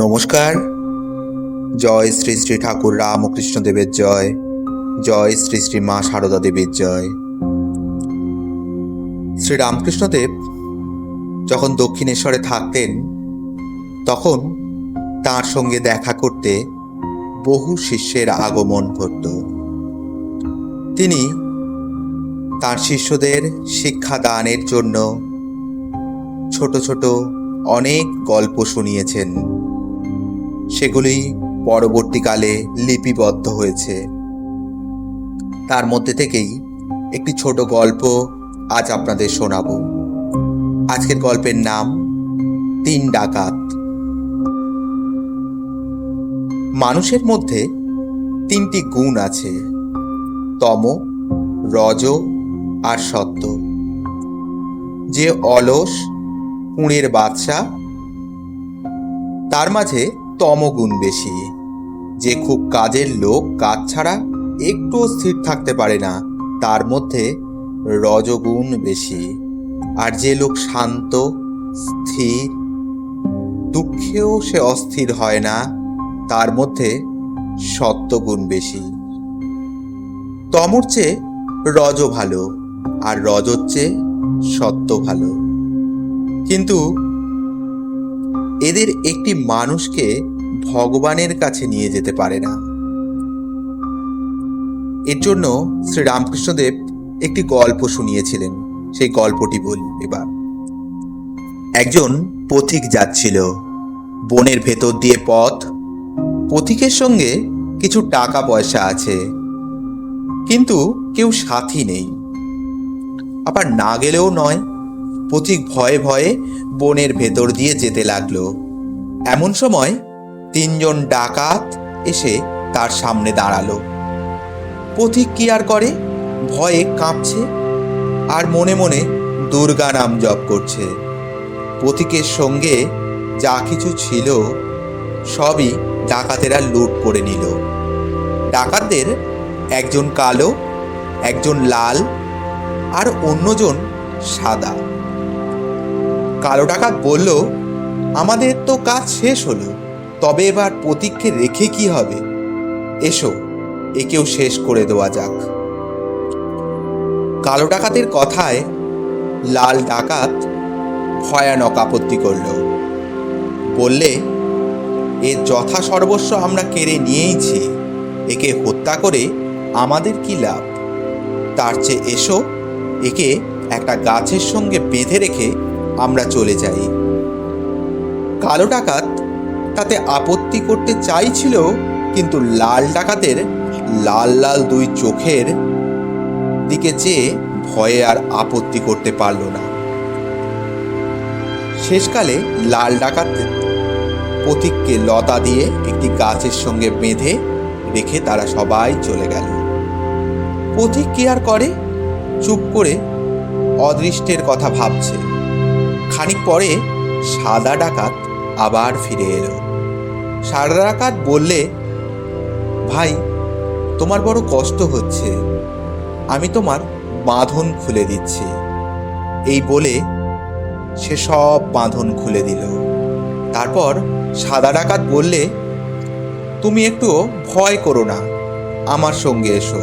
নমস্কার। জয় শ্রী শ্রী ঠাকুর রামকৃষ্ণ দেবের জয়। জয় শ্রী শ্রী মা সারদা দেবীর জয়। শ্রী রামকৃষ্ণদেব যখন দক্ষিণেশ্বরে থাকতেন, তখন তার সঙ্গে দেখা করতে বহু শিষ্যের আগমন ঘটত। তিনি তার শিষ্যদের শিক্ষা দানের জন্য ছোট ছোট অনেক গল্প শুনিয়েছেন। সেগুলি পরবর্তীকালে লিপিবদ্ধ হয়েছে। তার মধ্যে থেকেই একটি ছোট গল্প আজ আপনাদের শোনাবো। আজকের গল্পের নাম তিন ডাকাত। মানুষের মধ্যে তিনটি গুণ আছে, তম, রজ আর সত্য। যে অলস কুঁড়ের বাদশা তার মাঝে তমগুণ বেশি। যে খুব কাজের লোক, কাজ ছাড়া একটুও স্থির থাকতে পারে না, তার মধ্যে রজগুণ বেশি। আর যে লোক শান্ত, স্থির, দুঃখেও সে অস্থির হয় না, তার মধ্যে সত্যগুণ বেশি। তমর চেয়ে রজ ভালো, আর রজর চেয়ে সত্য ভালো। কিন্তু এদের একটি মানুষকে ভগবানের কাছে নিয়ে যেতে পারে না। এর জন্য শ্রী রামকৃষ্ণদেব একটি গল্প শুনিয়েছিলেন। সেই গল্পটি বলি এবার। একজন পথিক যাচ্ছিল। বনের ভেতর দিয়ে পথ। পথিকের সঙ্গে কিছু টাকা পয়সা আছে। কিন্তু কেউ সাথী নেই। আবার না গেলেও নয়। পথিক ভয়ে ভয়ে বনের ভেতর দিয়ে যেতে লাগল। এমন সময় তিনজন ডাকাত এসে তার সামনে দাঁড়াল। পথিক কি আর করে ভয়ে কাঁপছে আর মনে মনে দুর্গা নাম জপ করছে। পথিকের সঙ্গে যা কিছু ছিল সবই ডাকাতেরা লুট করে নিল। ডাকাতদের একজন কালো, একজন লাল আর অন্যজন সাদা। কালো ডাকাত বলল, আমাদের তো কাজ শেষ হলো। তবে এবার প্রতীককে রেখে কি হবে? এসো, একেও শেষ করে দেওয়া যাক। কালো ডাকাতের কথায় লাল ডাকাত ভয়ানক আপত্তি করল। বললে, এর যথা সর্বস্ব আমরা কেড়ে নিয়েইছি। একে হত্যা করে আমাদের কি লাভ? তার চেয়ে এসো, একে একটা গাছের সঙ্গে বেঁধে রেখে আমরা চলে যাই। কালো ডাকাত তাতে আপত্তি করতে চাইছিল, কিন্তু লাল ডাকাতের লাল লাল দুই চোখের দিকে চেয়ে ভয়ে আর আপত্তি করতে পারল না। শেষকালে লাল ডাকাত পথিককে লতা দিয়ে একটি গাছের সঙ্গে বেঁধে রেখে তারা সবাই চলে গেল। পথিক কি আর করে? চুপ করে অদৃষ্টের কথা ভাবছে। খানিক পরে সাদা ডাকাত আবার ফিরে এলো। সাদা ডাকাত বললে, ভাই, তোমার বড় কষ্ট হচ্ছে। আমি তোমার বাঁধন খুলে দিচ্ছি। এই বলে সে সব বাঁধন খুলে দিল। তারপর সাদা ডাকাত বললে, তুমি একটু ভয় করো না, আমার সঙ্গে এসো।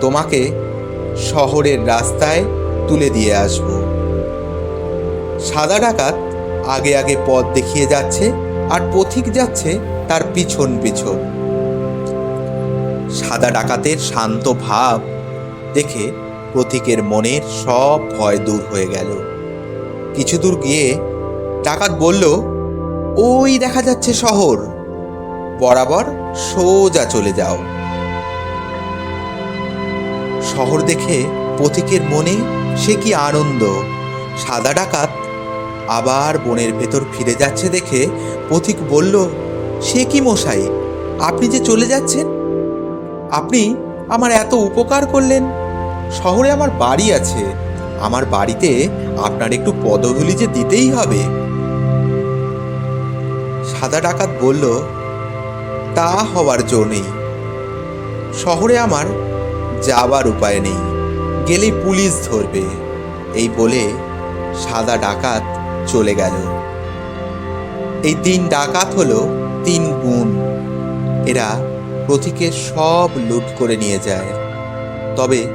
তোমাকে শহরের রাস্তায় তুলে দিয়ে আসব। সাদা ডাকাত আগে আগে পথ দেখিয়ে যাচ্ছে আর পথিক যাচ্ছে তার পিছন পিছন। সাদা ডাকাতের শান্ত ভাব দেখে প্রতীকের মনের সব ভয় দূর হয়ে গেল। কিছু দূর গিয়ে ডাকাত বলল, ওই দেখা যাচ্ছে শহর। বরাবর সোজা চলে যাও। শহর দেখে পথিকের মনে সে কি আনন্দ। সাদা ডাকাত আবার বনের ভেতর ফিরে যাচ্ছে দেখে পথিক বলল, সে কি মশাই? আপনি যে চলে যাচ্ছেন? আপনি আমার এত উপকার করলেন। শহরে আমার বাড়ি আছে। আমার বাড়িতে আপনার একটু পদধূলি যে দিতেই হবে। সাদা ডাকাত বলল, তা হওয়ার জো নেই। শহরে আমার যাবার উপায় নেই। গেলেই পুলিশ ধরবে। এই বলে সাদা ডাকাত চলে গেল। এই তিন ডাকাত হলো তিন গুণ এরা প্রতীকের সব লুট করে নিয়ে যায়। তবে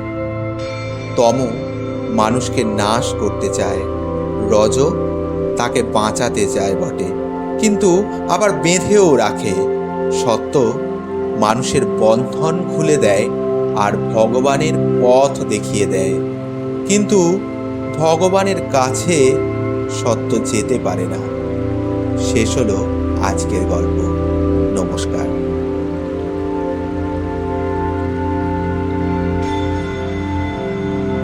তম মানুষকে নাশ করতে চায়। রজ তাকে বাঁচাতে চায় বটে। কিন্তু আবার বেঁধেও রাখে। সত্য, মানুষের বন্ধন খুলে দেয় আর ভগবানের পথ দেখিয়ে দেয়। কিন্তু ভগবানের কাছে সত্য যেতে পারে না। শেষ হলো আজকের গল্প। নমস্কার।